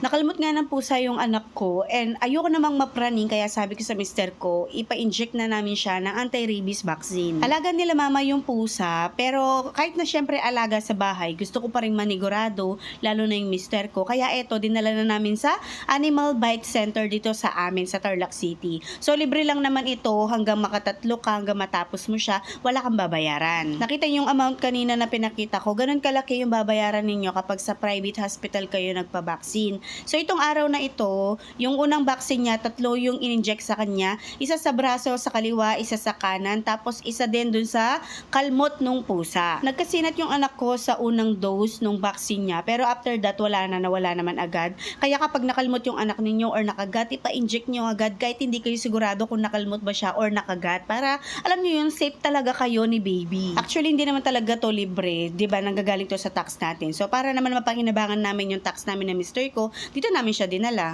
Nakalmot nga ng pusa yung anak ko and ayoko namang mapraning kaya sabi ko sa mister ko, ipa-inject na namin siya ng anti-rabies vaccine. Alaga nila mama yung pusa pero kahit na syempre alaga sa bahay, gusto ko pa rin manigurado lalo na yung mister ko. Kaya eto, dinala na namin sa Animal Bite Center dito sa amin sa Tarlac City. So libre lang naman ito hanggang makatatlo ka, hanggang matapos mo siya, wala kang babayaran. Nakita niyo yung amount kanina na pinakita ko, ganun kalaki yung babayaran ninyo kapag sa private hospital kayo nagpa-vaccine. So itong araw na ito, yung unang vaccine niya, tatlo yung in-inject sa kanya. Isa sa braso sa kaliwa, isa sa kanan, tapos isa din dun sa kalmot nung pusa. Nagkasinat yung anak ko sa unang dose nung vaccine niya, pero after that, wala na, nawala naman agad. Kaya kapag nakalmot yung anak ninyo or nakagat, ipa-inject nyo agad kahit hindi kayo sigurado kung nakalmot ba siya or nakagat. Para, alam nyo yun, safe talaga kayo ni baby. Actually, hindi naman talaga to libre, di ba? Nanggagaling to sa tax natin. So, para naman mapanginabangan namin yung tax namin na mister ko, dito namin siya dinala.